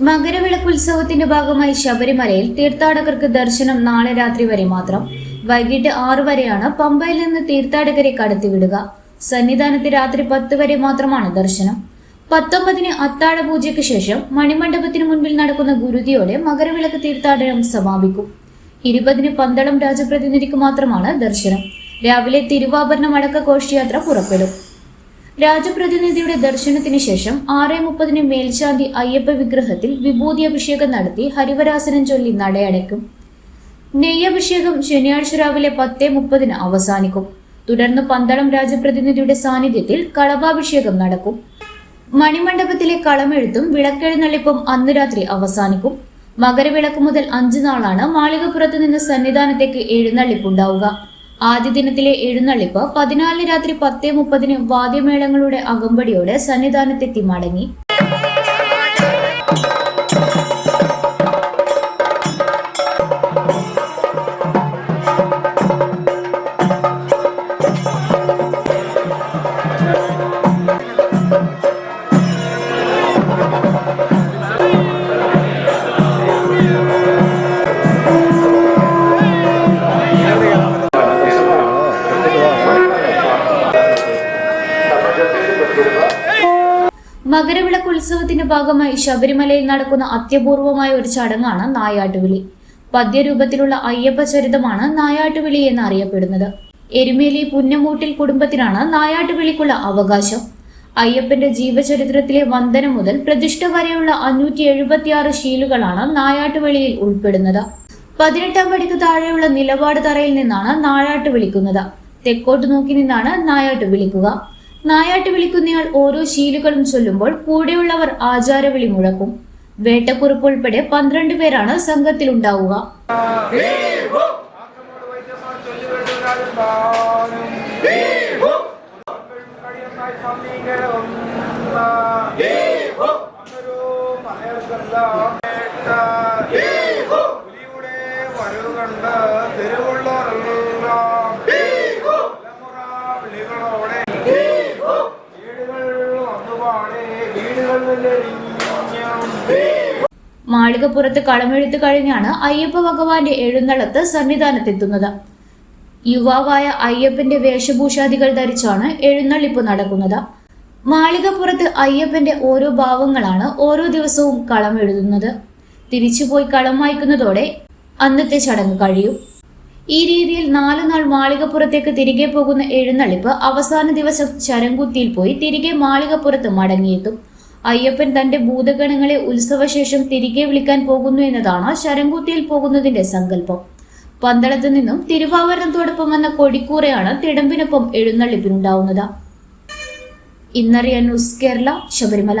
മകരവിളക്കുത്സവത്തിന്റെ ഭാഗമായി ശബരിമലയിൽ തീർത്ഥാടകർക്ക് ദർശനം നാളെ രാത്രി വരെ മാത്രം. വൈകിട്ട് ആറു വരെയാണ് പമ്പയിൽ നിന്ന് തീർത്ഥാടകരെ കടത്തിവിടുക. സന്നിധാനത്ത് രാത്രി പത്ത് വരെ മാത്രമാണ് ദർശനം. പത്തൊമ്പതിന് അത്താഴ പൂജയ്ക്ക് ശേഷം മണിമണ്ഡപത്തിന് മുൻപിൽ നടക്കുന്ന ഗുരുതിയോടെ മകരവിളക്ക് തീർത്ഥാടനം സമാപിക്കും. ഇരുപതിന് പന്തളം രാജപ്രതിനിധിക്ക് മാത്രമാണ് ദർശനം. രാവിലെ തിരുവാഭരണം അടക്ക ഘോഷയാത്ര പുറപ്പെടും. രാജപ്രതിനിധിയുടെ ദർശനത്തിന് ശേഷം ആറ് മുപ്പതിന് മേൽശാന്തി അയ്യപ്പ വിഗ്രഹത്തിൽ വിഭൂതി അഭിഷേകം നടത്തി ഹരിവരാസനം ചൊല്ലി നടയടയ്ക്കും. നെയ്യഭിഷേകം ശനിയാഴ്ച രാവിലെ പത്ത് മുപ്പതിന് അവസാനിക്കും. തുടർന്ന് പന്തളം രാജപ്രതിനിധിയുടെ സാന്നിധ്യത്തിൽ കളഭാഭിഷേകം നടക്കും. മണിമണ്ഡപത്തിലെ കളമെഴുത്തും വിളക്കെഴുന്നള്ളിപ്പും അന്ന് രാത്രി അവസാനിക്കും. മകരവിളക്ക് മുതൽ അഞ്ചു നാളാണ് മാളികപ്പുറത്ത് നിന്ന് സന്നിധാനത്തേക്ക് എഴുന്നള്ളിപ്പുണ്ടാവുക. ആദ്യ ദിനത്തിലെ എഴുന്നള്ളിപ്പ് പതിനാലിന് രാത്രി പത്ത് മുപ്പതിന് വാദ്യമേളങ്ങളുടെ അകമ്പടിയോടെ സന്നിധാനത്തെത്തി മടങ്ങി. മകരവിളക്ക് ഉത്സവത്തിന്റെ ഭാഗമായി ശബരിമലയിൽ നടക്കുന്ന അത്യപൂർവമായ ഒരു ചടങ്ങാണ് നായാട്ടുവിളി. പദ്യരൂപത്തിലുള്ള അയ്യപ്പ ചരിതമാണ് നായാട്ടുവിളി എന്ന് അറിയപ്പെടുന്നത് എരുമേലി പുന്നമൂട്ടിൽ കുടുംബത്തിനാണ് നായാട്ടുവിളിക്കുള്ള അവകാശം. അയ്യപ്പന്റെ ജീവചരിത്രത്തിലെ വന്ദനം മുതൽ പ്രതിഷ്ഠ വരെയുള്ള അഞ്ഞൂറ്റി എഴുപത്തിയാറ് ശീലുകളാണ് നായാട്ടുവിളിയിൽ ഉൾപ്പെടുന്നത്. പതിനെട്ടാം പടിക്ക് താഴെയുള്ള നിലപാട് തറയിൽ നിന്നാണ് നായാട്ട് വിളിക്കുന്നത്. തെക്കോട്ട് നോക്കി നിന്നാണ് നായാട്ട് വിളിക്കുക. നായാട്ട് വിളിക്കുന്നയാൾ ഓരോ ശീലുകളും ചൊല്ലുമ്പോൾ കൂടെയുള്ളവർ ആചാരവിളി മുഴക്കും. വേട്ടക്കുറിപ്പ് ഉൾപ്പെടെ പന്ത്രണ്ട് പേരാണ് സംഘത്തിലുണ്ടാവുക. ആക്കമോട് മാളികപ്പുറത്ത് കളമെഴുത്ത് കഴിഞ്ഞാണ് അയ്യപ്പ ഭഗവാന്റെ എഴുന്നള്ളത്ത് സന്നിധാനത്തെത്തുന്നത്. യുവാവായ അയ്യപ്പന്റെ വേഷഭൂഷാദികൾ ധരിച്ചാണ് എഴുന്നള്ളിപ്പ് നടക്കുന്നത്. മാളികപ്പുറത്ത് അയ്യപ്പന്റെ ഓരോ ഭാവങ്ങളാണ് ഓരോ ദിവസവും കളം എഴുതുന്നത്. തിരിച്ചുപോയി കളം വായിക്കുന്നതോടെ അന്നത്തെ ചടങ്ങ് കഴിയും. ഈ രീതിയിൽ നാലു നാൾ മാളികപ്പുറത്തേക്ക് തിരികെ പോകുന്ന എഴുന്നള്ളിപ്പ് അവസാന ദിവസം ചരംകുത്തിയിൽ പോയി തിരികെ മാളികപ്പുറത്ത് മടങ്ങിയെത്തും. അയ്യപ്പൻ തന്റെ ഭൂതഗണങ്ങളെ ഉത്സവശേഷം തിരികെ വിളിക്കാൻ പോകുന്നു എന്നതാണ് ശരംകുത്തിയിൽ പോകുന്നതിന്റെ സങ്കല്പം. പന്തളത്ത് നിന്നും തിരുവാഭരണത്തോടൊപ്പം വന്ന കൊടിക്കൂറയാണ് തിടമ്പിനൊപ്പം എഴുന്നള്ളിപ്പിനുണ്ടാവുന്നത്. ഇന്നറിയ ന്യൂസ് കേരള ശബരിമല.